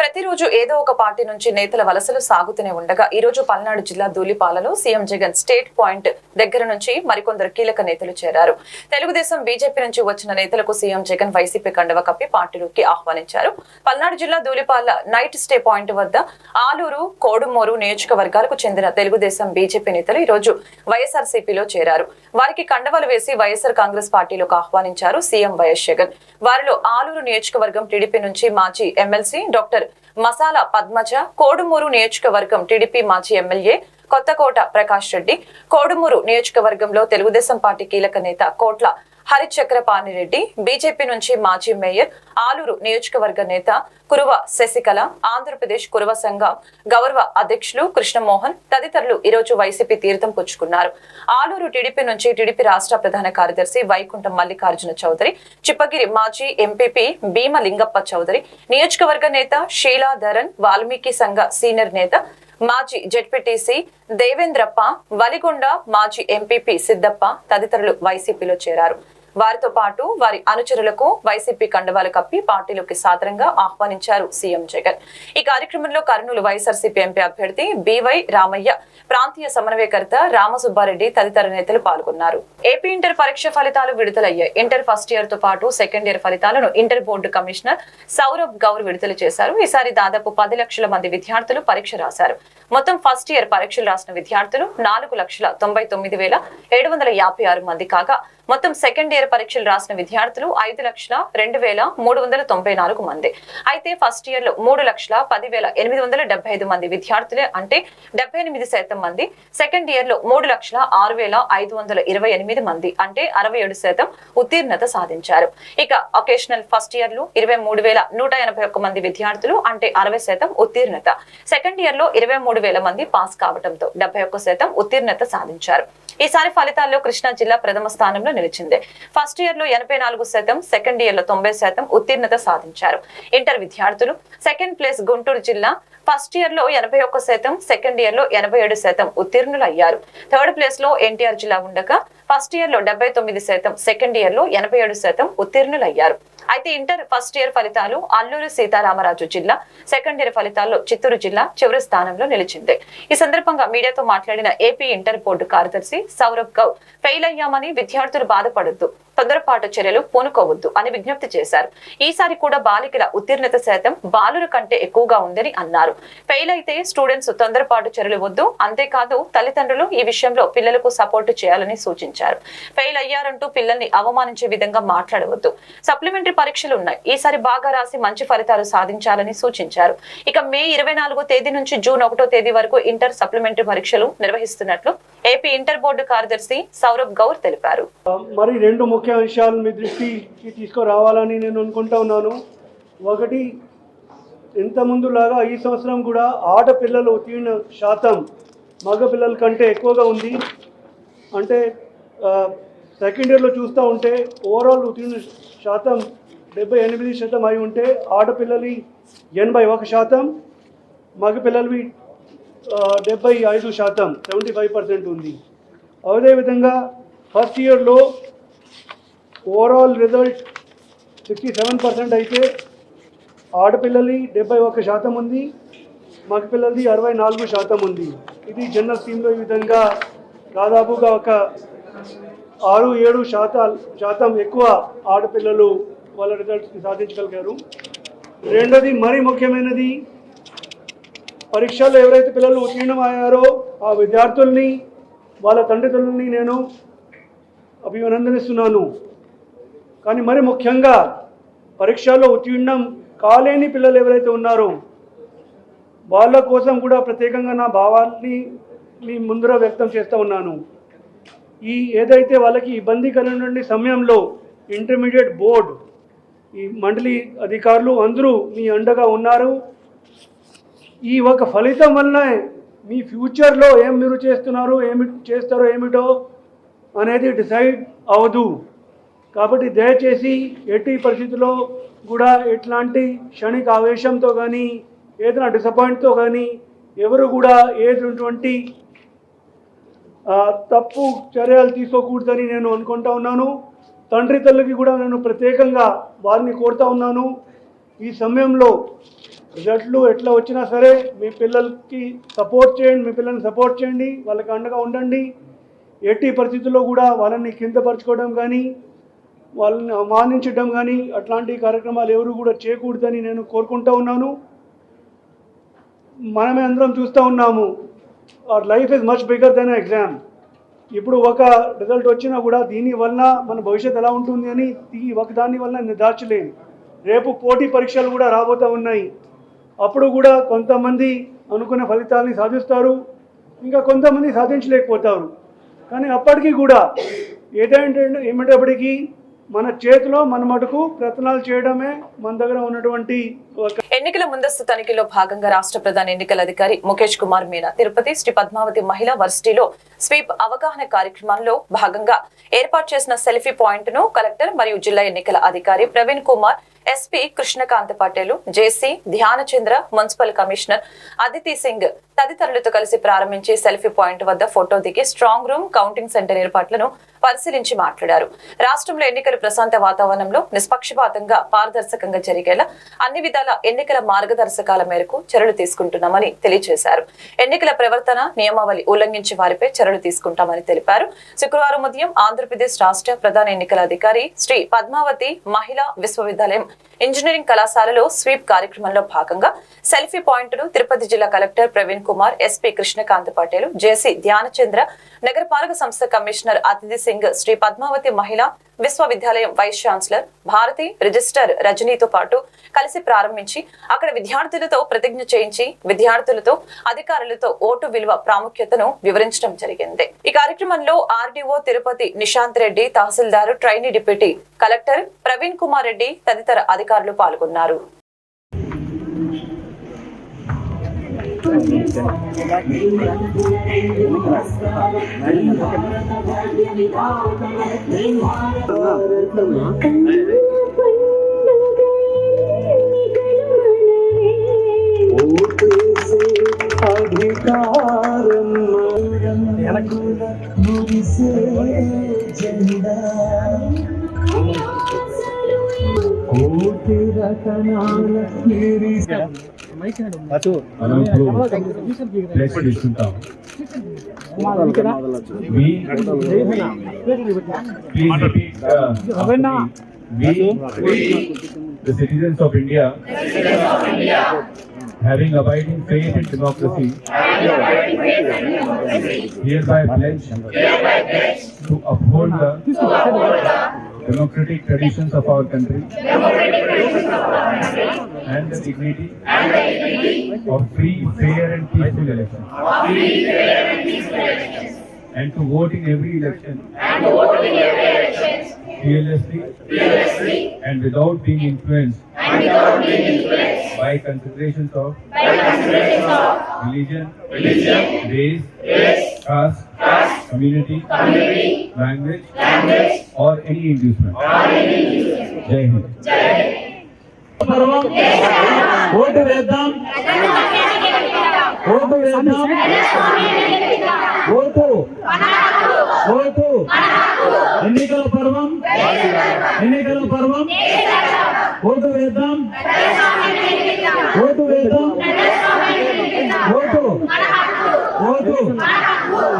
ప్రతిరోజు ఏదో ఒక పార్టీ నుంచి నేతల వలసలు సాగుతూనే ఉండగా ఈ రోజు పల్నాడు జిల్లా ధూళిపాలలో సీఎం జగన్ స్టేట్ పాయింట్ దగ్గర నుంచి మరికొందరు కీలక నేతలు చేరారు. తెలుగుదేశం బీజేపీ నుంచి వచ్చిన నేతలకు సీఎం జగన్ వైసీపీ కండవ కప్పి పార్టీలోకి ఆహ్వానించారు. పల్నాడు జిల్లా ధూలిపాల నైట్ స్టే పాయింట్ వద్ద ఆలూరు కోడుమూరు నియోజకవర్గాలకు చెందిన తెలుగుదేశం బీజేపీ నేతలు ఈ రోజు వైఎస్ఆర్సీపీలో చేరారు. వారికి కండవలు వేసి వైఎస్ఆర్ కాంగ్రెస్ పార్టీలోకి ఆహ్వానించారు సీఎం వైఎస్ జగన్. వారిలో ఆలూరు నియోజకవర్గం టీడీపీ నుంచి మాజీ ఎమ్మెల్సీ డాక్టర్ మసాలా పద్మజ కోడుమూరు నియోజకవర్గం టీడీపీ మాజీ ఎమ్మెల్యే కొత్తకోట ప్రకాష్ రెడ్డి కోడుమూరు నియోజకవర్గంలో తెలుగుదేశం పార్టీ కీలక నేత కోట్ల హరిచక్ర పానిరెడ్డి బీజేపీ నుంచి మాజీ మేయర్ ఆలూరు నియోజకవర్గ నేత కురువ శశికళ ఆంధ్రప్రదేశ్ కురువ సంఘం గౌరవ అధ్యక్షులు కృష్ణమోహన్ తదితరులు ఈరోజు వైసీపీ తీర్థం పుచ్చుకున్నారు. ఆలూరు టీడీపీ నుంచి టీడీపీ రాష్ట్ర ప్రధాన కార్యదర్శి వైకుంఠం మల్లికార్జున చౌదరి చిప్పగిరి మాజీ ఎంపీపీ భీమ లింగప్ప చౌదరి నియోజకవర్గ నేత షీలా ధరన్ వాల్మీకి సంఘ సీనియర్ నేత మాజీ జెడ్పీటీసీ దేవేంద్రప్ప వలిగొండ మాజీ ఎంపీపీ సిద్దప్ప తదితరులు వైసీపీలో చేరారు. వారితో పాటు వారి అనుచరులకు వైసీపీ కండవాలు కప్పి పార్టీలోకి సాదరంగా ఆహ్వానించారు సీఎం జగన్. ఈ కార్యక్రమంలో కర్నూలు వైఎస్ఆర్సీపీ ఎంపీ అభ్యర్థి బివై రామయ్య ప్రాంతీయ సమన్వయకర్త రామసుబ్బారెడ్డి తదితర నేతలు పాల్గొన్నారు. ఏపీ ఇంటర్ పరీక్ష ఫలితాలు విడుదలయ్యాయి. ఇంటర్ ఫస్ట్ ఇయర్తో పాటు సెకండ్ ఇయర్ ఫలితాలను inter board commissioner Saurabh Gaur విడుదల చేశారు. ఈసారి దాదాపు పది లక్షల మంది విద్యార్థులు పరీక్ష రాశారు. మొత్తం ఫస్ట్ ఇయర్ పరీక్షలు రాసిన విద్యార్థులు నాలుగు లక్షల తొంభై తొమ్మిది వేల ఏడు వందల యాభై ఆరు మంది కాగా మొత్తం సెకండ్ ఇయర్ పరీక్షలు రాసిన విద్యార్థులు ఐదు లక్షల రెండు వేల మూడు వందల తొంభై నాలుగు మంది. అయితే ఫస్ట్ ఇయర్లో మూడు లక్షల పదివేల ఎనిమిది వందల డెబ్బై ఐదు మంది విద్యార్థులే అంటే డెబ్బై ఎనిమిది శాతం మంది. సెకండ్ ఇయర్లో మూడు లక్షల ఆరు వేల ఐదు వందల ఇరవై ఎనిమిది మంది అంటే అరవై ఏడు శాతం ఉత్తీర్ణత సాధించారు. ఇక ఒకేషనల్ ఫస్ట్ ఇయర్లో ఇరవై మూడు వేల నూట ఎనభై ఒక్క మంది విద్యార్థులు అంటే అరవై శాతం ఉత్తీర్ణత. సెకండ్ ఇయర్లో ఇరవై మూడు వేల మంది పాస్ కావడంతో డెబ్బై ఒక్క శాతం ఉత్తీర్ణత సాధించారు. ఈసారి ఫలితాల్లో కృష్ణా జిల్లా ప్రథమ స్థానంలో నిలిచింది. ఫస్ట్ ఇయర్లో ఎనభై నాలుగు శాతం సెకండ్ ఇయర్లో తొంభై శాతం ఉత్తీర్ణత సాధించారు. ఇంటర్ విద్యార్థులు సెకండ్ ప్లేస్ గుంటూరు జిల్లా ఫస్ట్ ఇయర్లో ఎనభై ఒక్క శాతం సెకండ్ ఇయర్లో ఎనభై ఏడు శాతం ఉత్తీర్ణులు అయ్యారు థర్డ్ ప్లేస్లో ఎన్టీఆర్ జిల్లా ఉండగా ఫస్ట్ ఇయర్లో డెబ్బై తొమ్మిది శాతం సెకండ్ ఇయర్లో ఎనభై ఏడు శాతం ఉత్తీర్ణులు అయ్యారు అయితే ఇంటర్ ఫస్ట్ ఇయర్ ఫలితాలు అల్లూరు సీతారామరాజు జిల్లా సెకండ్ ఇయర్ ఫలితాల్లో చిత్తూరు జిల్లా చివరి స్థానంలో నిలిచింది. ఈ సందర్భంగా మీడియాతో మాట్లాడిన ఏపీ ఇంటర్ బోర్డు కార్యదర్శి సౌరభ్ గౌ ఫెయిల్ అయ్యామని విద్యార్థులు బాధపడొద్దు. తొందరపాటు చర్యలు పూనుకోవద్దు అని విజ్ఞప్తి చేశారు. ఈసారి కూడా బాలికల ఉత్తీర్ణత శాతం బాలుర కంటే ఎక్కువగా ఉందని అన్నారు. ఫెయిల్ అయితే స్టూడెంట్స్ తొందరపాటు చర్యలు వద్దు. అంతేకాదు తల్లిదండ్రులు ఈ విషయంలో పిల్లలకు సపోర్టు చేయాలని సూచించారు. ఫెయిల్ అయ్యారంటూ పిల్లల్ని అవమానించే విధంగా మాట్లాడవద్దు. సప్లిమెంటరీ పరీక్షలు ఉన్నాయి. ఈసారి బాగా రాసి మంచి ఫలితాలు సాధించాలని సూచించారు. ఇక మే ఇరవై నాలుగో తేదీ నుంచి జూన్ ఒకటో తేదీ వరకు ఇంటర్ సప్లిమెంటరీ పరీక్షలు నిర్వహిస్తున్నట్లు ఏపీ ఇంటర్ బోర్డు కార్యదర్శి సౌరభ్ గౌర్ తెలిపారు. మరి రెండు ముఖ్య ముఖ్య అంశాలు మీ దృష్టికి తీసుకురావాలని నేను అనుకుంటా ఉన్నాను. ఒకటి ఇంత ముందులాగా ఈ సంవత్సరం కూడా ఆడపిల్లల ఉత్తీర్ణ శాతం మగ పిల్లల కంటే ఎక్కువగా ఉంది. అంటే సెకండ్ ఇయర్లో చూస్తూ ఉంటే ఓవరాల్ ఉత్తీర్ణ శాతం డెబ్బై ఎనిమిది శాతం అయి ఉంటే ఆడపిల్లలవి ఎనభై ఒక శాతం మగపిల్లలవి డెబ్బై ఐదు శాతం సెవెంటీ ఫైవ్ పర్సెంట్ ఉంది. అదేవిధంగా ఫస్ట్ ఇయర్లో overall result sixty seven percent అయితే ఆడపిల్లలి డెబ్బై ఒక్క శాతం ఉంది మగపిల్లలది అరవై నాలుగు శాతం ఉంది. ఇది జనరల్ స్కీమ్లో ఈ విధంగా దాదాపుగా ఒక ఆరు ఏడు శాతాలు శాతం ఎక్కువ ఆడపిల్లలు వాళ్ళ రిజల్ట్స్ని సాధించగలిగారు. రెండోది మరీ ముఖ్యమైనది పరీక్షల్లో ఎవరైతే పిల్లలు ఉత్తీర్ణమయ్యారో ఆ విద్యార్థుల్ని వాళ్ళ తండ్రిదండ్రుల్ని నేను అభినందనిస్తున్నాను. కానీ మరి ముఖ్యంగా పరీక్షల్లో ఉత్తీర్ణం కాలేని పిల్లలు ఎవరైతే ఉన్నారో వాళ్ళ కోసం కూడా ప్రత్యేకంగా నా భావాన్ని మీ ముందర వ్యక్తం చేస్తూ ఉన్నాను. ఈ ఏదైతే వాళ్ళకి ఇబ్బంది కలిగినటువంటి సమయంలో ఇంటర్మీడియట్ బోర్డ్ ఈ మండలి అధికారులు అందరూ మీ అండగా ఉన్నారు. ఈ ఒక ఫలితం వల్ల మీ ఫ్యూచర్లో ఏం మీరు చేస్తున్నారు ఏమి చేస్తారో ఏమిటో అనేది డిసైడ్ అవ్వదు కాబట్టి దయచేసి ఎట్టి పరిస్థితుల్లో కూడా ఎట్లాంటి క్షణిక ఆవేశంతో కానీ ఏదైనా డిసప్పాయింట్తో కానీ ఎవరు కూడా ఏటువంటి తప్పు చర్యలు తీసుకోకూడదని నేను అనుకుంటా ఉన్నాను. తండ్రి తల్లికి కూడా నేను ప్రత్యేకంగా వారిని కోరుతా ఉన్నాను. ఈ సమయంలో రిజల్ట్లు ఎట్లా వచ్చినా సరే మీ పిల్లలకి సపోర్ట్ చేయండి మీ పిల్లల్ని సపోర్ట్ చేయండి వాళ్ళకి అండగా ఉండండి. ఎట్టి పరిస్థితుల్లో కూడా వాళ్ళని కిందపరచుకోవడం కానీ వాళ్ళని అవమానించడం కానీ అట్లాంటి కార్యక్రమాలు ఎవరు కూడా చేయకూడదని నేను కోరుకుంటా ఉన్నాను. మనమే అందరం చూస్తూ ఉన్నాము. Our life is much bigger than exam ఇప్పుడు ఒక రిజల్ట్ వచ్చినా కూడా దీని వలన మన భవిష్యత్తు ఎలా ఉంటుంది అని ఈ ఒక దాని వలన నిర్దార్చలేము రేపు పోటీ పరీక్షలు కూడా రాబోతూ ఉన్నాయి. అప్పుడు కూడా కొంతమంది అనుకున్న ఫలితాలని సాధిస్తారు. ఇంకా కొంతమంది సాధించలేకపోతారు. కానీ అప్పటికీ కూడా ఏదంటే ఏమిటప్పటికీ మన చేతిలో మన మటుకు ప్రయత్నాలు చేయడమే మన దగ్గర ఉన్నటువంటి ఎన్నికల ముందస్తు తనిఖీలో భాగంగా రాష్ట్ర ప్రధాన ఎన్నికల అధికారి ముఖేష్ కుమార్ మీనా తిరుపతి శ్రీ పద్మావతి మహిళా వర్సిటీలో స్వీప్ అవగాహన కార్యక్రమంలో భాగంగా ఏర్పాటు చేసిన సెల్ఫీ పాయింట్ను కలెక్టర్ మరియు జిల్లా ఎన్నికల అధికారి Praveen Kumar SP Krishnakanth Patel JC Dhyanachandra municipal commissioner Aditi Singh తదితరులతో కలిసి ప్రారంభించి సెల్ఫీ పాయింట్ వద్ద ఫోటో దిగి స్ట్రాంగ్ రూమ్ కౌంటింగ్ సెంటర్ ఏర్పాట్లను పరిశీలించి మాట్లాడారు. రాష్ట్రంలో ఎన్నికలు ప్రశాంత వాతావరణంలో నిష్పక్షపాతంగా పారదర్శకంగా జరిగేలా అన్ని విధాల ఎన్నికల మార్గదర్శకాల మేరకు చర్యలు తీసుకుంటున్నామని తెలియజేశారు. ఎన్నికల ప్రవర్తన నియమావళి ఉల్లంఘించే వారిపై చర్యలు తీసుకుంటామని తెలిపారు. శుక్రవారం ఉదయం ఆంధ్రప్రదేశ్ రాష్ట్ర ప్రధాన ఎన్నికల అధికారి శ్రీ పద్మావతి మహిళా విశ్వవిద్యాలయం ఇంజనీరింగ్ కళాశాలలో స్వీప్ కార్యక్రమంలో భాగంగా సెల్ఫీ పాయింట్ను తిరుపతి జిల్లా collector Praveen Kumar SP Krishnakanth Patel JC Dhyanachandra నగరపాలక సంస్థ కమిషనర్ అతిథి సింగ్ శ్రీ పద్మావతి మహిళా విశ్వవిద్యాలయం వైస్ ఛాన్సలర్ భారతి రిజిస్టర్ రజనీతో పాటు కలిసి ప్రారంభించి అక్కడ విద్యార్థులతో ప్రతిజ్ఞ చేయించి విద్యార్థులతో అధికారులతో ఓటు విలువ ప్రాముఖ్యతను వివరించడం జరిగింది. ఈ కార్యక్రమంలో RDO Tirupati Nishanth Reddy tahsildar trainee deputy collector Praveen Kumar Reddy తదితర అధికారులు పాల్గొన్నారు. మనం ఇప్పుడు place తీసుకుంటాం We please repeat uh, after me. We, the citizens of India, having abiding faith in democracy, hereby pledge to uphold the democratic traditions of our country and the dignity and the dignity of free, fair and peaceful elections. Of free, fair and peaceful elections. And to vote in every election. And to vote in every election. Fearlessly, fearlessly, and without being influenced. And without being influenced by considerations of. By considerations of religion, religion, race, race, caste, caste, community, community, language, language, or any inducement. Or any inducement. Jai Hind. Jai పర్వం vote వేద్దాం. Vote వేద్దాం. Vote. Vote. ఎన్నికల పర్వం. ఎన్నికల పర్వం. Vote వేద్దాం. Vote వేద్దాం. Vote. Vote.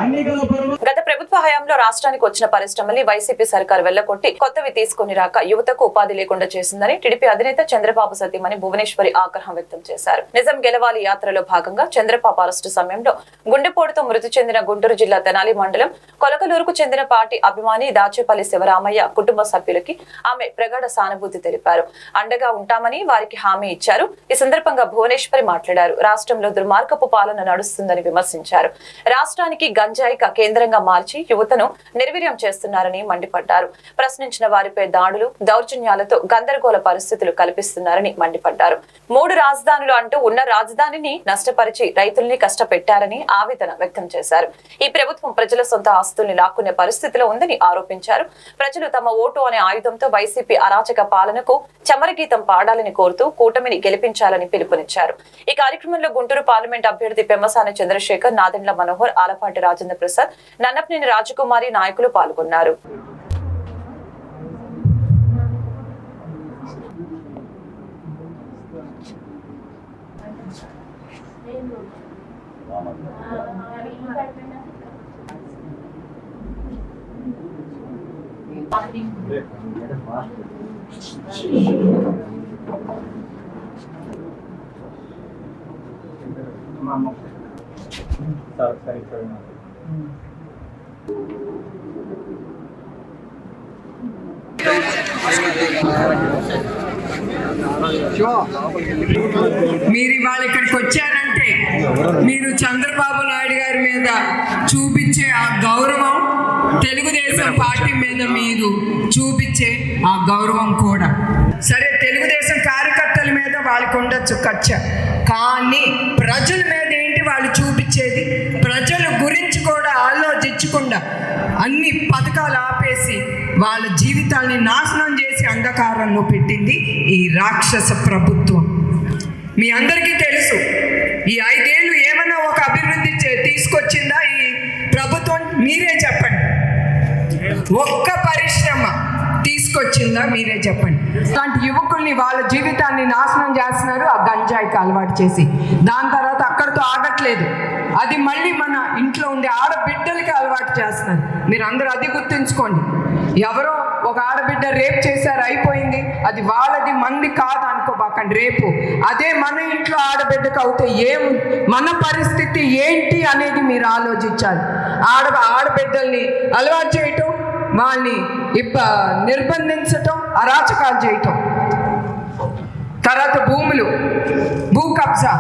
ఎన్నికల పర్వం. ప్రభుత్వ హయాంలో రాష్ట్రానికి వచ్చిన పరిశ్రమల్ని వైసీపీ సర్కార్ వెళ్ళకొట్టి కొత్తవి తీసుకుని రాక యువతకు ఉపాధి లేకుండా చేసిందని టీడీపీ అధినేత చంద్రబాబు సతీమణి భువనేశ్వరి ఆగ్రహం వ్యక్తం చేశారు. నిజం గెలవాలి యాత్రలో భాగంగా చంద్రబాబు అరెస్టు సమయంలో గుండెపోటుతో మృతి చెందిన గుంటూరు జిల్లా తెనాలి మండలం కొలకలూరుకు చెందిన పార్టీ అభిమాని దాచేపల్లి శివరామయ్య కుటుంబ సభ్యులకి ఆమె ప్రగాఢ సానుభూతి తెలిపారు. అండగా ఉంటామని వారికి హామీ ఇచ్చారు. ఈ సందర్భంగా భువనేశ్వరి మాట్లాడారు. రాష్ట్రంలో దుర్మార్గపు పాలన నడుస్తుందని విమర్శించారు. రాష్ట్రానికి గంజాయిక కేంద్రంగా మార్చి యువతను నిర్వీర్యం చేస్తున్నారని మండిపడ్డారు. ప్రశ్నించిన వారిపై దాడులు దౌర్జన్యాలతో గందరగోళ పరిస్థితులు కల్పిస్తున్నారని మండిపడ్డారు. మూడు రాజధానులు అంటూ ఉన్న రాజధానిని నష్టపరిచి రైతుల్ని కష్టపెట్టారని ఆవేదన వ్యక్తం చేశారు. ఈ ప్రభుత్వం ప్రజల సొంత ఆస్తుల్ని లాక్కునే పరిస్థితిలో ఉందని ఆరోపించారు. ప్రజలు తమ ఓటు అనే ఆయుధంతో వైసీపీ అరాచక పాలనకు చమరగీతం పాడాలని కోరుతూ కూటమిని గెలిపించాలని పిలుపునిచ్చారు. ఈ కార్యక్రమంలో గుంటూరు పార్లమెంట్ అభ్యర్థి పెమ్మసాని చంద్రశేఖర్ నాదెండ్ల మనోహర్ ఆలపాటి రాజేంద్ర ప్రసాద్ దేవినేని రాజకుమారి నాయకులు పాల్గొన్నారు సరే సరే sorry. మీరు ఇవాళ ఇక్కడికి వచ్చారంటే మీరు చంద్రబాబు నాయుడు గారి మీద చూపించే ఆ గౌరవం తెలుగుదేశం పార్టీ మీద మీరు చూపించే ఆ గౌరవం కూడా. సరే తెలుగుదేశం కార్యకర్తల మీద వాళ్ళకి ఉండొచ్చు కచ్చ కానీ ప్రజల మీద ఏంటి వాళ్ళు చూపించేది ప్రజల గురించి కూడా ఆలోచించకుండా అన్ని పథకాలు ఆపేసి వాళ్ళ జీవితాల్ని నాశనం చేసి అంధకారంలో పెట్టింది ఈ రాక్షస ప్రభుత్వం. మీ అందరికీ తెలుసు ఈ ఐదేళ్ళు ఏమైనా ఒక అభివృద్ధి చే- తీసుకొచ్చిందా ఈ ప్రభుత్వం? మీరే చెప్పండి. ఒక్క పరిశ్రమ తీసుకొచ్చిందా? మీరే చెప్పండి. అలాంటి యువకుల్ని వాళ్ళ జీవితాన్ని నాశనం చేస్తున్నారు ఆ గంజాయికి అలవాటు చేసి. దాని తర్వాత అక్కడితో ఆగట్లేదు. అది మళ్ళీ మన ఇంట్లో ఉండే ఆడబిడ్డలకి అలవాటు చేస్తున్నారు. మీరు అందరూ అది గుర్తుంచుకోండి. ఎవరో ఒక ఆడబిడ్డ రేప్ చేశారు అయిపోయింది. అది వాళ్ళది మంది కాదు అనుకోబాకండి రేపు. అదే మన ఇంట్లో ఆడబిడ్డకు అవుతే ఏం మన పరిస్థితి ఏంటి అనేది మీరు ఆలోచించాలి. ఆడ ఆడబిడ్డల్ని అలవాటు చేయటం వాళ్ళని ఇబ్బ నిర్బంధించటం అరాచకాలు చేయటం. తర్వాత భూములు భూ కబ్జా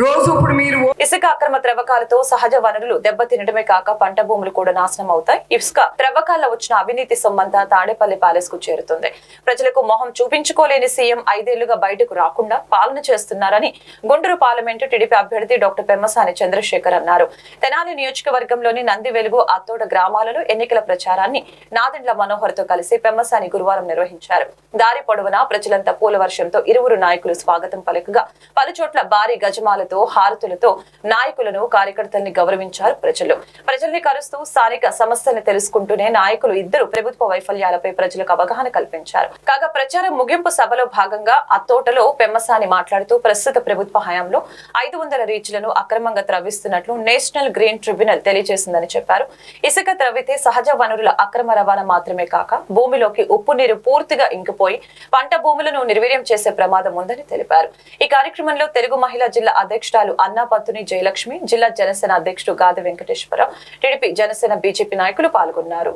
రోజు ఇప్పుడు మీరు ఇసుక అక్రమ త్రవ్వకాలతో సహజ వనరులు దెబ్బతినడమే కాక పంట భూములు కూడా నాశనం అవుతాయి ఇసుక త్రవ్వకాల వచ్చిన అవినీతి సొమ్మంతా తాడేపల్లి ప్యాలెస్కు చేరుతుంది. ప్రజలకు మొహం చూపించుకోలేని సీఎం ఐదేళ్ళుగా బయటకు రాకుండా పాలన చేస్తున్నారని గుంటూరు పార్లమెంటు టీడీపీ అభ్యర్థి డాక్టర్ పెమ్మసాని చంద్రశేఖర్ అన్నారు. తెనాలి నియోజకవర్గంలోని నంది వెలుగు అత్తోడ గ్రామాలలో ఎన్నికల ప్రచారాన్ని నాదెండ్ల మనోహర్తో కలిసి పెమ్మసాని గురువారం నిర్వహించారు. దారి పొడవునా ప్రజలంతా పూల వర్షంతో ఇరువురు నాయకులు స్వాగతం పలుకగా పలుచోట్ల భారీ గజమాల గజమాలతో హారతులతో నాయకులను కార్యకర్తల్ని గౌరవించారు ప్రజలు. ప్రజల్ని కలుస్తూ స్థానిక సమస్యల్ని తెలుసుకుంటూనే నాయకులు ఇద్దరు ప్రభుత్వ వైఫల్యాలపై ప్రజలకు అవగాహన కల్పించారు. కాగా ప్రచారం ముగింపు సభలో భాగంగా అత్తోటలో పెమ్మసాని మాట్లాడుతూ ప్రస్తుత ప్రభుత్వ హయాంలో ఐదు వందల రీచ్లను అక్రమంగా త్రవ్విస్తున్నట్లు నేషనల్ గ్రీన్ ట్రిబ్యునల్ తెలియజేసిందని చెప్పారు. ఇసుక త్రవ్వితే సహజ వనరుల అక్రమ రవాణా మాత్రమే కాక భూమిలోకి ఉప్పు నీరు పూర్తిగా ఇంకిపోయి పంట భూములను నిర్వీర్యం చేసే ప్రమాదం ఉందని తెలిపారు. ఈ కార్యక్రమంలో తెలుగు మహిళా జిల్లా అధ్యక్షురాలు అన్నాపత్తుని జయలక్ష్మి జిల్లా జనసేన అధ్యక్షుడు గాది వెంకటేశ్వరరావు టీడీపీ జనసేన బీజేపీ నాయకులు పాల్గొన్నారు.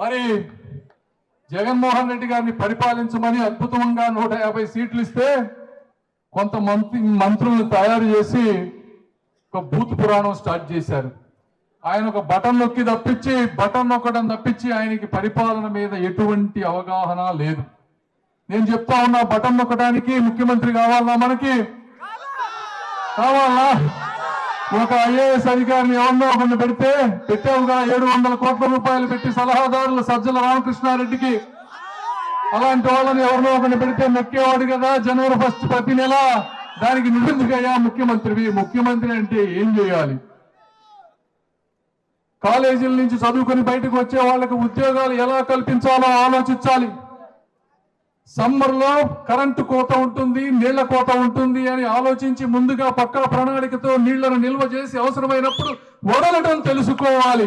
మరి జగన్మోహన్ రెడ్డి గారిని పరిపాలించమని అద్భుతంగా నూట యాభై సీట్లు ఇస్తే కొంత మంత్రి మంత్రులను తయారు చేసి ఒక బూత్ పురాణం స్టార్ట్ చేశారు. ఆయన ఒక బటన్ నొక్కి తప్పించి బటన్ నొక్కడం తప్పించి ఆయనకి పరిపాలన మీద ఎటువంటి అవగాహన లేదు. నేను చెప్తా ఉన్నా బటన్ నొక్కడానికి ముఖ్యమంత్రి కావాలన్నా మనకి కావాలా? ఒక ఐఏఎస్ అధికారిని ఎవరినో ఒకరిని పెడితే పెట్టావుగా ఏడు వందల కోట్ల రూపాయలు పెట్టి సలహాదారులు సజ్జల రామకృష్ణారెడ్డికి. అలాంటి వాళ్ళని ఎవరినో ఒకరిని పెడితే నొక్కేవాడు కదా జనవరి ఫస్ట్ ప్రతి నెల. దానికి నిబంధకయ్యా ముఖ్యమంత్రివి ముఖ్యమంత్రి అంటే ఏం చేయాలి? కాలేజీల నుంచి చదువుకొని బయటకు వచ్చే వాళ్ళకి ఉద్యోగాలు ఎలా కల్పించాలో ఆలోచించాలి. సమ్మర్లో కరెంటు కోత ఉంటుంది నీళ్ళ కోత ఉంటుంది అని ఆలోచించి ముందుగా పక్కా ప్రణాళికతో నీళ్ళను నిల్వ చేసి అవసరమైనప్పుడు వదలటం తెలుసుకోవాలి.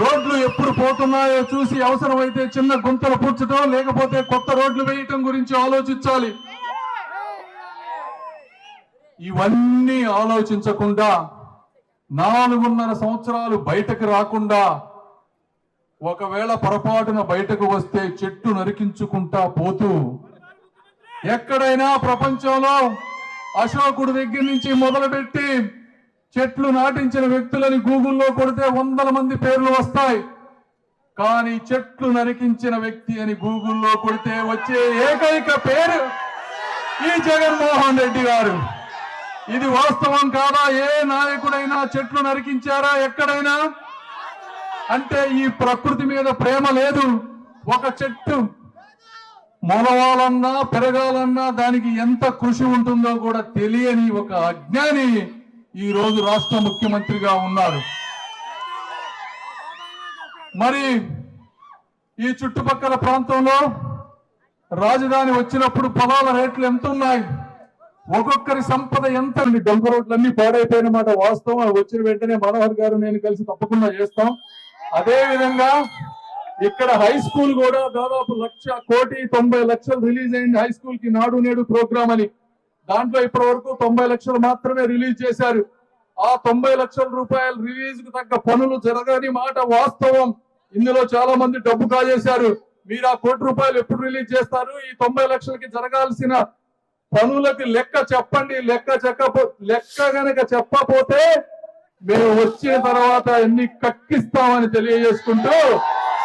రోడ్లు ఎప్పుడు పోతున్నాయో చూసి అవసరమైతే చిన్న గుంతలు పూడ్చడం లేకపోతే కొత్త రోడ్లు వేయటం గురించి ఆలోచించాలి. ఇవన్నీ ఆలోచించకుండా నాలుగున్నర సంవత్సరాలు బయటకు రాకుండా ఒకవేళ పొరపాటున బయటకు వస్తే చెట్టు నరికించుకుంటా పోతూ ఎక్కడైనా ప్రపంచంలో అశోకుడు దగ్గర నుంచి మొదలుపెట్టి చెట్లు నాటించిన వ్యక్తులని గూగుల్లో కొడితే వందల మంది పేర్లు వస్తాయి. కానీ చెట్లు నరికించిన వ్యక్తి అని గూగుల్లో కొడితే వచ్చే ఏకైక పేరు ఈ జగన్మోహన్ రెడ్డి గారు. ఇది వాస్తవం కాదా? ఏ నాయకుడైనా చెట్లు నరికించారా? ఎక్కడైనా? అంటే ఈ ప్రకృతి మీద ప్రేమ లేదు. ఒక చెట్టు మొలవాలన్నా పెరగాలన్నా దానికి ఎంత కృషి ఉంటుందో కూడా తెలియని ఒక అజ్ఞాని ఈ రోజు రాష్ట్ర ముఖ్యమంత్రిగా ఉన్నారు. మరి ఈ చుట్టుపక్కల ప్రాంతంలో రాజధాని వచ్చినప్పుడు పొలాల రేట్లు ఎంత ఉన్నాయి? ఒక్కొక్కరి సంపద ఎంత? ఉంది డొంక రోడ్లన్నీ పాడైపోయిన మాట వాస్తవం. వచ్చిన వెంటనే మనోహర్ గారు నేను కలిసి తప్పకుండా చేస్తాం. అదే విధంగా ఇక్కడ హై స్కూల్ కూడా దాదాపు లక్ష కోటి తొంభై లక్షలు రిలీజ్ అయింది హై స్కూల్కి నాడు నేడు ప్రోగ్రామ్ అని. దాంట్లో ఇప్పటి వరకు తొంభై లక్షలు మాత్రమే రిలీజ్ చేశారు. ఆ తొంభై లక్షల రూపాయలు రిలీజ్కు తగ్గ పనులు జరగని మాట వాస్తవం. ఇందులో చాలా మంది డబ్బు కాజేశారు. మీరు ఆ కోటి రూపాయలు ఎప్పుడు రిలీజ్ చేస్తారు? ఈ తొంభై లక్షలకి జరగాల్సిన పనులకి లెక్క చెప్పండి. లెక్క చెక్క లెక్క గనక చెప్పపోతే మేము వచ్చిన తర్వాత ఎన్ని కక్కిస్తామని తెలియజేసుకుంటూ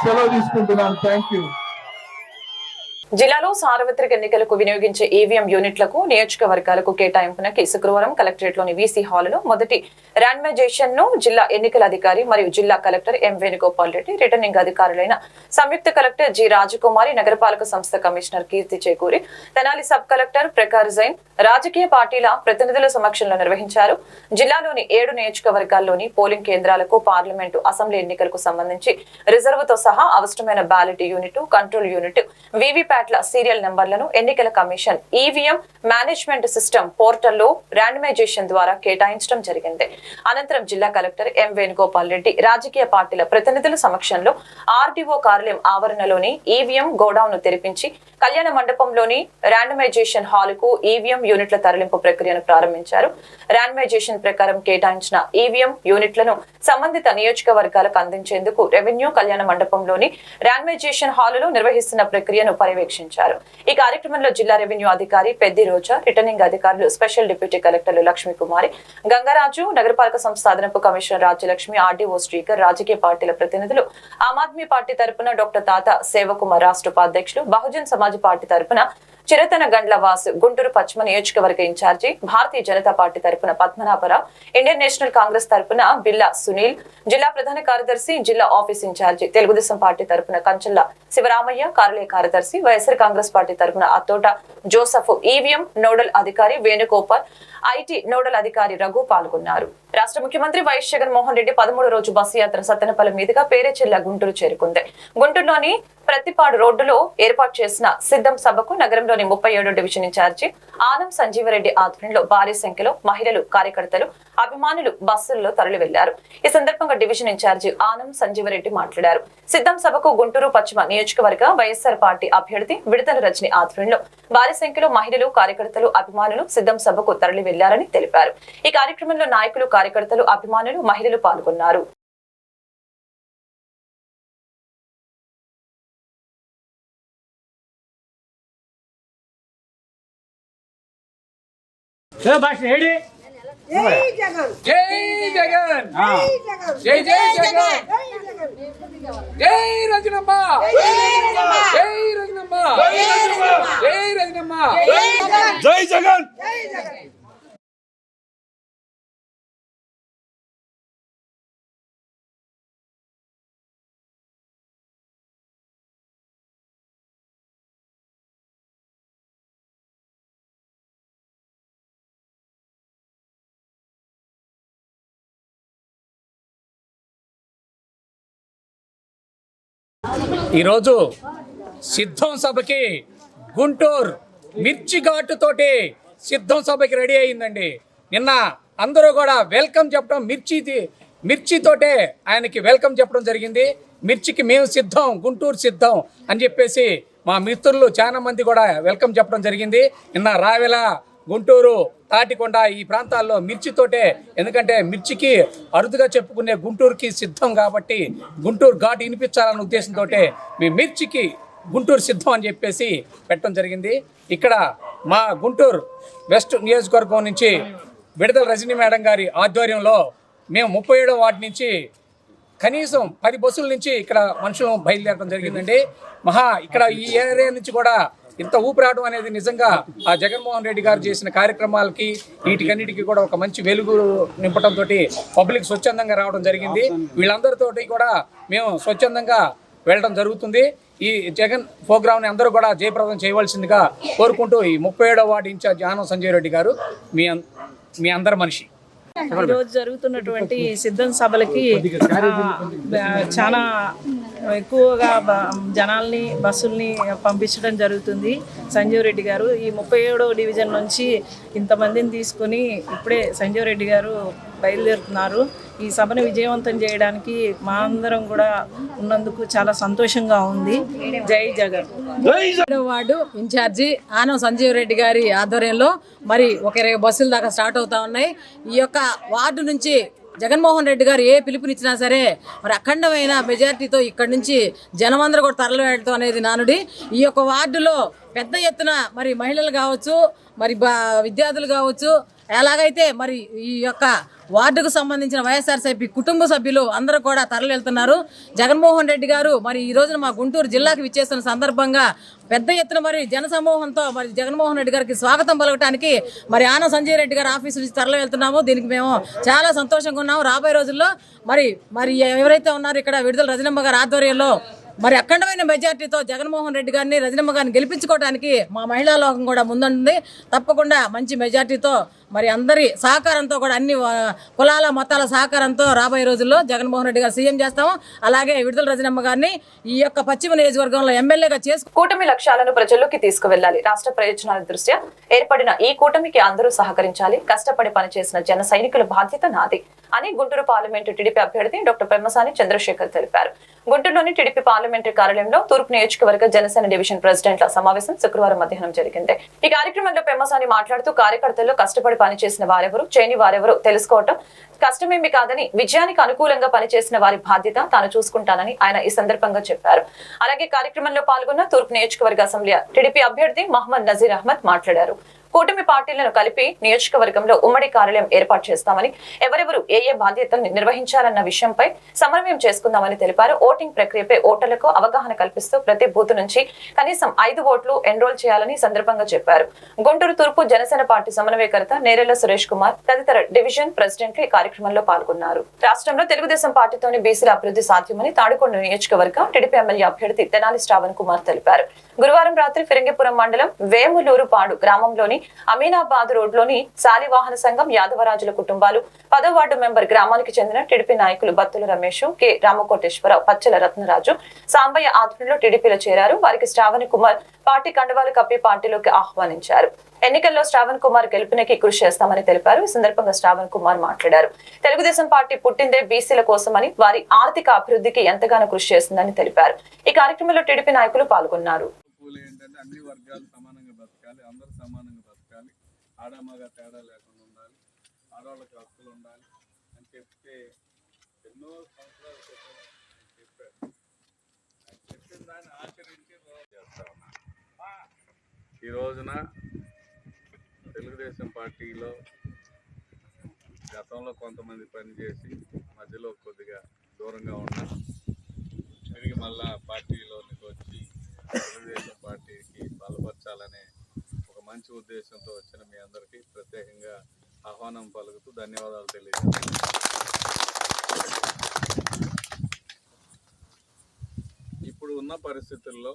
సెలవు తీసుకుంటున్నాను. థ్యాంక్ యూ జిల్లాలో సార్వత్రిక ఎన్నికలకు వినియోగించే ఈవీఎం యూనిట్లకు నియోజకవర్గాలకు కేటాయింపునకి శుక్రవారం కలెక్టరేట్లోని వీసీ హాలులో మొదటి ర్యాండమైజేషన్ను జిల్లా ఎన్నికల అధికారి మరియు జిల్లా collector M Venugopal Reddy returning అధికారులైన సంయుక్త కలెక్టర్ జి రాజకుమారి నగరపాలక సంస్థ commissioner Keerthi Chekuri Tenali sub collector Prakhar Jain రాజకీయ పార్టీల ప్రతినిధుల సమక్షంలో నిర్వహించారు. జిల్లాలోని ఏడు నియోజకవర్గాల్లోని పోలింగ్ కేంద్రాలకు పార్లమెంటు అసెంబ్లీ ఎన్నికలకు సంబంధించి రిజర్వ్తో సహా అవసరమైన బ్యాలెట్ యూనిట్ కంట్రోల్ యూనిట్ వీవీప్యాట్ల సీరియల్ నెంబర్లను ఎన్నికల కమిషన్ ఈవీఎం మేనేజ్మెంట్ సిస్టమ్ పోర్టల్లో ర్యాండమైజేషన్ ద్వారా కేటాయించడం జరిగింది. అనంతరం జిల్లా కలెక్టర్ ఎం వేణుగోపాల్ రెడ్డి రాజకీయ పార్టీల ప్రతినిధుల సమక్షంలో ఆర్డీఓ కార్యాలయం ఆవరణలోని ఈవీఎం గోడౌన్ను తెరిపించి కళ్యాణ మండపంలోని ర్యాండమైజేషన్ హాల్కు ఈవీఎం యూనిట్ల తరలింపు ప్రక్రియను ప్రారంభించారు. ర్యాండమైజేషన్ ప్రకారం కేటాయించిన ఈవీఎం యూనిట్లను సంబంధిత నియోజకవర్గాలకు అందించేందుకు రెవెన్యూ కళ్యాణ మండపంలోని ర్యాండమైజేషన్ హాలులో నిర్వహిస్తున్న ప్రక్రియను పర్యవేక్షించారు. ఈ కార్యక్రమంలో జిల్లా రెవెన్యూ అధికారి పెద్ది రోజా రిటర్నింగ్ అధికారులు స్పెషల్ డిప్యూటీ కలెక్టర్లు లక్ష్మీ కుమారి గంగరాజు నగరపాలక సంస్థ అదనపు కమిషనర్ రాజ్యలక్ష్మి ఆర్డీఓ శ్రీకర్ రాజకీయ పార్టీల ప్రతినిధులు ఆమ్ ఆద్మీ పార్టీ తరపున డాక్టర్ తాత సేవకుమార్ రాష్ట్ర ఉపాధ్యక్షులు బహుజన్ సమాజ్ పార్టీ తరపున చిరతన గండ్ల వాసు గుంటూరు పశ్చిమ నియోజకవర్గ ఇన్ఛార్జి భారతీయ జనతా పార్టీ తరపున పద్మనాభరావు ఇండియన్ నేషనల్ కాంగ్రెస్ తరపున బిల్లా సునీల్ జిల్లా ప్రధాన కార్యదర్శి జిల్లా ఆఫీస్ ఇన్ఛార్జి తెలుగుదేశం పార్టీ తరపున కంచల్ల శివరామయ్య కార్యాలయ కార్యదర్శి వైఎస్ఆర్ కాంగ్రెస్ పార్టీ తరపున అత్తోట జోసఫ్ ఈవీఎం నోడల్ అధికారి వేణుగోపాల్ ఐటీ నోడల్ అధికారి రఘు పాల్గొన్నారు. రాష్ట్ర ముఖ్యమంత్రి వైఎస్ జగన్మోహన్ రెడ్డి పదమూడు రోజు బస్సు యాత్ర సత్తెనపల్లి మీదుగా పేరేచెల్ల గుంటూరు చేరుకుంది. గుంటూరులోని ప్రతిపాడు రోడ్డులో ఏర్పాటు చేసిన సిద్ధం సభకు నగరంలోని ముప్పై ఏడో డివిజన్ ఇన్ఛార్జి ఆనం సంజీవరెడ్డి ఆధ్వర్యంలో భారీ సంఖ్యలో మహిళలు కార్యకర్తలు అభిమానులు బస్సుల్లో తరలి వెళ్ళారు ఈ సందర్భంగా డివిజన్ ఇన్ఛార్జి ఆనం సంజీవరెడ్డి మాట్లాడారు. సిద్ధం సభకు గుంటూరు పశ్చిమ నియోజకవర్గ వైఎస్ఆర్ పార్టీ అభ్యర్థి విడుదల రజని ఆధ్వర్యంలో భారీ సంఖ్యలో మహిళలు కార్యకర్తలు అభిమానులు సిద్ధం సభకు తరలి వెళ్ళారని తెలిపారు. ఈ కార్యక్రమంలో నాయకులు కార్యకర్తలు అభిమానులు మహిళలు పాల్గొన్నారు. జై జగన్! జై జగన్! జై జై జగన్ జై రజనమ్మ! జై రజనమ్మ! జై రజనమ్మ జై జగన్! ఈరోజు సిద్ధం సభకి గుంటూరు మిర్చి ఘాటుతోటి సిద్ధం సభకి రెడీ అయిందండి నిన్న అందరూ కూడా వెల్కమ్ చెప్పడం మిర్చి మిర్చితోటే ఆయనకి వెల్కమ్ చెప్పడం జరిగింది. మిర్చికి మేము సిద్ధం గుంటూరు సిద్ధం అని చెప్పేసి మా మిత్రులు చాలా మంది కూడా వెల్కమ్ చెప్పడం జరిగింది. నిన్న రావెల గుంటూరు తాటికొండ ఈ ప్రాంతాల్లో మిర్చితోటే ఎందుకంటే మిర్చికి అరుదుగా చెప్పుకునే గుంటూరుకి సిద్ధం కాబట్టి గుంటూరు ఘాటు వినిపించాలన్న ఉద్దేశంతో మీ మిర్చికి గుంటూరు సిద్ధం అని చెప్పేసి పెట్టడం జరిగింది. ఇక్కడ మా గుంటూరు వెస్ట్ నియోజకవర్గం నుంచి విడుదల రజనీ మేడం గారి ఆధ్వర్యంలో మేము ముప్పై ఏడో వార్డు నుంచి కనీసం పది బస్సుల నుంచి ఇక్కడ మనుషులు బయలుదేరడం జరిగిందండి. మహా ఇక్కడ ఈ ఏరియా నుంచి కూడా ఇంత ఊపిరాడడం అనేది నిజంగా ఆ జగన్మోహన్ రెడ్డి గారు చేసిన కార్యక్రమాలకి వీటికన్నిటికీ కూడా ఒక మంచి వెలుగు నింపడంతో పబ్లిక్ స్వచ్ఛందంగా రావడం జరిగింది. వీళ్ళందరితోటి కూడా మేము స్వచ్ఛందంగా వెళ్ళడం జరుగుతుంది. ఈ జగన్ ప్రోగ్రామ్ని అందరూ కూడా జయప్రదం చేయవలసిందిగా కోరుకుంటూ ఈ ముప్పై ఏడో ward in charge Anam Sanjay Reddy గారు మీ మీ అందరి మనిషి. ఈ రోజు జరుగుతున్నటువంటి సిద్ధం సభలకి చాలా ఎక్కువగా జనాల్ని బస్సుల్ని పంపించడం జరుగుతుంది. సంజీవ్ రెడ్డి గారు ఈ ముప్పై ఏడో డివిజన్ నుంచి ఇంతమందిని తీసుకొని ఇప్పుడే సంజీవ్ రెడ్డి గారు బయలుదేరుతున్నారు. ఈ సభను విజయవంతం చేయడానికి మా అందరం కూడా ఉన్నందుకు చాలా సంతోషంగా ఉంది. జై Jagan. Ward in charge Anam Sanjeev Reddy గారి ఆధ్వర్యంలో మరి ఒక ఇరవై బస్సుల దాకా స్టార్ట్ అవుతా ఉన్నాయి. ఈ యొక్క వార్డు నుంచి జగన్మోహన్ రెడ్డి గారు ఏ పిలుపునిచ్చినా సరే మరి అఖండమైన మెజారిటీతో ఇక్కడి నుంచి జనమందరూ కూడా తరలి వెళ్ళటం అనేది నానుడి. ఈ యొక్క వార్డులో పెద్ద ఎత్తున మరి మహిళలు కావచ్చు మరి బా విద్యార్థులు కావచ్చు ఎలాగైతే మరి ఈ యొక్క వార్డుకు సంబంధించిన వైఎస్ఆర్సీపీ కుటుంబ సభ్యులు అందరూ కూడా తరలివెళ్తున్నారు. జగన్మోహన్ రెడ్డి గారు మరి ఈ రోజున మా గుంటూరు జిల్లాకి విచ్చేస్తున్న సందర్భంగా పెద్ద ఎత్తున మరి జన సమూహంతో మరి జగన్మోహన్ రెడ్డి గారికి స్వాగతం పలకటానికి మరి ఆనం సంజయ్ రెడ్డి గారి ఆఫీస్ నుంచి తరలి వెళ్తున్నాము దీనికి మేము చాలా సంతోషంగా ఉన్నాము. రాబోయే రోజుల్లో మరి మరి ఎవరైతే ఉన్నారో ఇక్కడ విడుదల రజనమ్మ గారి ఆధ్వర్యంలో మరి అఖండమైన మెజార్టీతో జగన్మోహన్ రెడ్డి గారిని రజనమ్మ గారిని గెలిపించుకోవడానికి మా మహిళా లోకం కూడా ముందుంటుంది తప్పకుండా మంచి మెజార్టీతో మరి అందరి సహకారంతో కూడా అన్ని కులాల మతాల సహకారంతో రాబోయే రోజుల్లో జగన్మోహన్ రెడ్డి గారు సీఎం చేస్తాము. అలాగే విడుదల రజనమ్మ గారిని ఈ యొక్క పశ్చిమ నియోజకవర్గంలో ఎమ్మెల్యేగా చేసి కూటమి లక్ష్యాలను ప్రజల్లోకి తీసుకువెళ్ళాలి రాష్ట్ర ప్రయోజనాల దృష్ట్యా ఏర్పడిన ఈ కూటమికి అందరూ సహకరించాలి. కష్టపడి పనిచేసిన జన సైనికుల బాధ్యత నాది అని గుంటూరు పార్లమెంటు టీడీపీ అభ్యర్థి డాక్టర్ పెమ్మసాని చంద్రశేఖర్ తెలిపారు. గుంటూరులోని టీడీపీ పార్లమెంటరీ కార్యాలయంలో తూర్పు నియోజకవర్గ జనసేన డివిజన్ ప్రెసిడెంట్ల సమావేశం శుక్రవారం మధ్యాహ్నం జరిగింది. ఈ కార్యక్రమంలో పెమ్మసాని మాట్లాడుతూ కార్యకర్తలు కష్టపడి పనిచేసిన వారెవరు చేయని వారెవరు తెలుసుకోవటం కష్టమేమి కాదని విజయానికి అనుకూలంగా పనిచేసిన వారి బాధ్యత తాను చూసుకుంటానని ఆయన ఈ సందర్భంగా చెప్పారు. అలాగే కార్యక్రమంలో పాల్గొన్న తూర్పు నియోజకవర్గ అసెంబ్లీ టీడీపీ అభ్యర్థి మహమ్మద్ నజీర్ అహ్మద్ మాట్లాడారు. కూటమి పార్టీలను కలిపి నియోజకవర్గంలో ఉమ్మడి కార్యాలయం ఏర్పాటు చేస్తామని ఎవరెవరు ఏ ఏ బాధ్యతలు నిర్వహించాలన్న విషయంపై సమన్వయం చేసుకుందామని తెలిపారు. ఓటింగ్ ప్రక్రియపై ఓటర్లకు అవగాహన కల్పిస్తూ ప్రతి బూత్ నుంచి కనీసం ఐదు ఓట్లు ఎన్రోల్ చేయాలని సందర్భంగా చెప్పారు. గుంటూరు తూర్పు జనసేన పార్టీ సమన్వయకర్త నేరెళ్ళ సురేష్ కుమార్ తదితర డివిజన్ ప్రెసిడెంట్లు ఈ కార్యక్రమంలో పాల్గొన్నారు. రాష్ట్రంలో తెలుగుదేశం పార్టీతోని బీసీల అభివృద్ధి సాధ్యమని తాడికొండ నియోజకవర్గం టీడీపీ ఎమ్మెల్యే అభ్యర్థి తెనాలి శ్రావణ్ కుమార్ తెలిపారు. గురువారం రాత్రి ఫిరంగిపురం మండలం వేములూరుపాడు గ్రామంలోని అమీనాబాద్ రోడ్లోని శాలివాహన సంఘం యాదవరాజుల కుటుంబాలు. పదో వార్డు మెంబర్ గ్రామానికి చెందిన టీడీపీ నాయకులు బత్తుల రమేష్ కె. రామకోటేశ్వరరావు పచ్చల రత్నరాజు సాంబయ్య ఆధ్వర్యంలో టీడీపీలో చేరారు. వారికి శ్రావణి కుమార్ పార్టీ కండవాలు కప్పి పార్టీలోకి ఆహ్వానించారు. ఎన్నికల్లో శ్రావణ్ కుమార్ గెలుపునకి కృషి చేస్తామని తెలిపారు. ఈ సందర్భంగా శ్రావణ్ కుమార్ మాట్లాడారు. తెలుగుదేశం పార్టీ పుట్టిందే బీసీల కోసమని వారి ఆర్థిక అభివృద్ధికి ఎంతగానో కృషి చేస్తుందని తెలిపారు. ఈ కార్యక్రమంలో టీడీపీ నాయకులు పాల్గొన్నారు. అన్ని వర్గాలు సమానంగా బతకాలి అందరూ సమానంగా బతకాలి ఆడమగ తేడా లేకుండా ఉండాలి ఆడవాళ్ళకి హక్కులు ఉండాలి అని చెప్తే ఎన్నో సంవత్సరాలు క్రితం ఆయన చెప్పారు. ఆయన చెప్పిన దాన్ని ఆచరించి చేస్తా ఉన్నా. ఈ రోజున తెలుగుదేశం పార్టీలో గతంలో కొంతమంది పనిచేసి మధ్యలో కొద్దిగా దూరంగా ఉన్నా. తిరిగి మళ్ళా పార్టీలోనికి వచ్చి తెలుగుదేశం పార్టీకి బలపరచాలనే ఒక మంచి ఉద్దేశంతో వచ్చిన మీ అందరికీ ప్రత్యేకంగా ఆహ్వానం పలుకుతూ ధన్యవాదాలు తెలియజేస్తున్నాను. ఇప్పుడు ఉన్న పరిస్థితుల్లో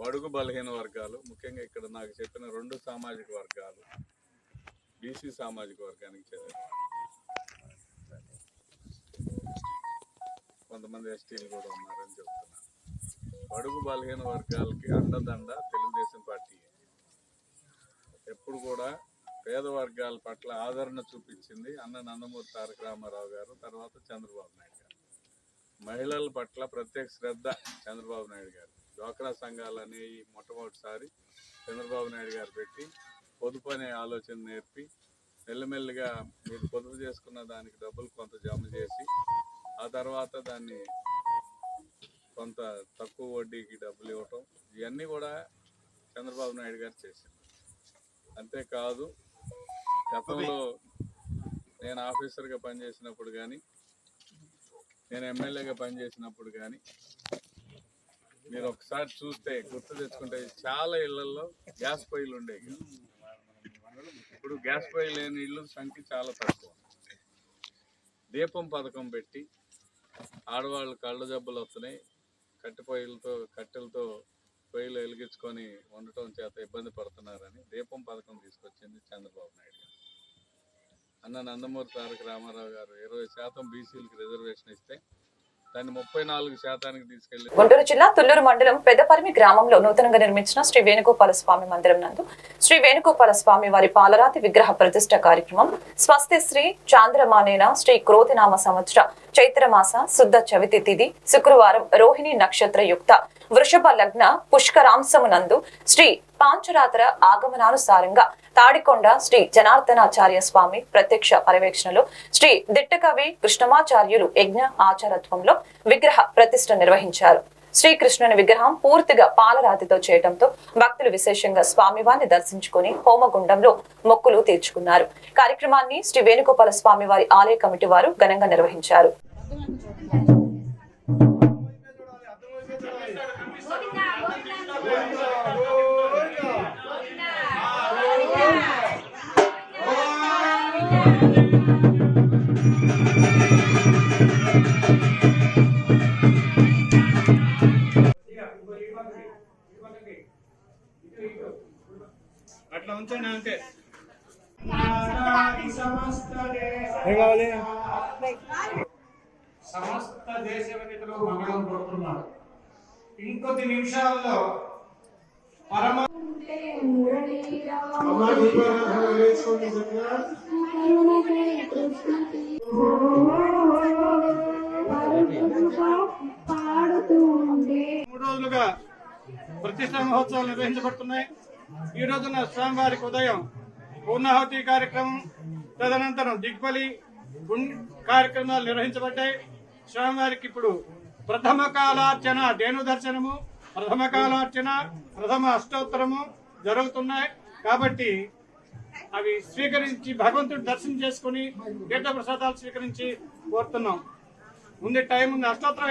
బడుగు బలహీన వర్గాలు ముఖ్యంగా ఇక్కడ నాకు చెప్పిన రెండు సామాజిక వర్గాలు బీసీ సామాజిక వర్గానికి చెందిన కొంతమంది ఎస్టీలు కూడా ఉన్నారని చెప్తున్నారు బడుగు బలహీన వర్గాలకి అండదండ తెలుగుదేశం పార్టీ. ఎప్పుడు కూడా పేద వర్గాల పట్ల ఆదరణ చూపించింది అన్న నందమూరి తారక రామారావు గారు తర్వాత చంద్రబాబు నాయుడు గారు. మహిళల పట్ల ప్రత్యేక శ్రద్ధ చంద్రబాబు నాయుడు గారు. డ్వాక్రా సంఘాలు అనేవి మొట్టమొదటిసారి చంద్రబాబు నాయుడు గారు పెట్టి పొదుపు అనే ఆలోచన నేర్పి మెల్లమెల్లగా మీరు పొదుపు చేసుకున్న దానికి డబ్బులు కొంత జమ చేసి ఆ తర్వాత దాన్ని కొంత తక్కువ వడ్డీకి డబ్బులు ఇవ్వటం ఇవన్నీ కూడా చంద్రబాబు నాయుడు గారు చేసింది. అంతేకాదు గతంలో నేను ఆఫీసర్గా పనిచేసినప్పుడు కానీ నేను ఎమ్మెల్యేగా పనిచేసినప్పుడు కానీ మీరు ఒకసారి చూస్తే గుర్తు తెచ్చుకుంటే చాలా ఇళ్ళలో గ్యాస్ పొయ్యిలు ఉండేవి ఇప్పుడు గ్యాస్ పొయ్యి లేని ఇళ్ళు సంఖ్య చాలా తక్కువ. దీపం పథకం పెట్టి ఆడవాళ్ళు కళ్ళ జబ్బులు వస్తున్నాయి కట్టె పొయ్యిలతో కట్టెలతో పొయ్యిలు వెలిగించుకొని ఉండటం చేత ఇబ్బంది పడుతున్నారని దీపం పథకం తీసుకొచ్చింది చంద్రబాబు నాయుడు గారు. అన్న నందమూరి తారక రామారావు గారు ఇరవై శాతం బీసీలకు రిజర్వేషన్ ఇస్తే దాన్ని ముప్పై నాలుగు శాతానికి తీసుకెళ్ళి గుంటూరు జిల్లా తుల్లూరు మండలం పెద్దపరిమి గ్రామంలో నూతనంగా నిర్మించిన శ్రీ వేణుగోపాల స్వామి మందిరం నందు శ్రీ వేణుగోపాల స్వామి వారి పాలరాతి విగ్రహ ప్రతిష్ట కార్యక్రమం స్వస్తి శ్రీ చాంద్రమానేన శ్రీ క్రోతినామ సంవత్సర చైత్రమాస శుద్ధ చవితి తిథి శుక్రవారం రోహిణి నక్షత్ర యుక్త వృషభ లగ్న పుష్కరాంశమునందు శ్రీ పాంచురాత్ర ఆగమనానుసారంగా తాడికొండ శ్రీ జనార్దనాచార్య స్వామి ప్రత్యక్ష పర్యవేక్షణలో శ్రీ దిట్టకవి కృష్ణమాచార్యులు యజ్ఞ ఆచారత్వంలో విగ్రహ ప్రతిష్ఠ నిర్వహించారు. శ్రీకృష్ణుని విగ్రహం పూర్తిగా పాలరాతితో చేయడంతో భక్తులు విశేషంగా స్వామివారిని దర్శించుకుని హోమగుండంలో మొక్కులు తీర్చుకున్నారు. కార్యక్రమాన్ని శ్రీ వేణుగోపాల స్వామి వారి ఆలయ కమిటీ వారు ఘనంగా నిర్వహించారు. అంతే. సమస్త మంగళం ఇంకొద్ది నిమిషాల్లో పరమ. మూడు రోజులుగా ప్రతిష్టా మహోత్సవాలు నిర్వహించబడుతున్నాయి. ఈ రోజున స్వామివారికి ఉదయం పూర్ణాహుతి కార్యక్రమం తదనంతరం దిగ్బలి కార్యక్రమాలు నిర్వహించబడ్డాయి. స్వామివారికి ఇప్పుడు ప్రథమ కాలార్చన ధేను దర్శనము ప్రథమ కాలార్చన ప్రథమ అష్టోత్తరము జరుగుతున్నాయి. కాబట్టి అవి స్వీకరించి భగవంతుడు దర్శనం చేసుకుని తీర్థ ప్రసాదాలు స్వీకరించి కోరుతున్నాం. ముందు టైం ఉంది అష్టోత్తరం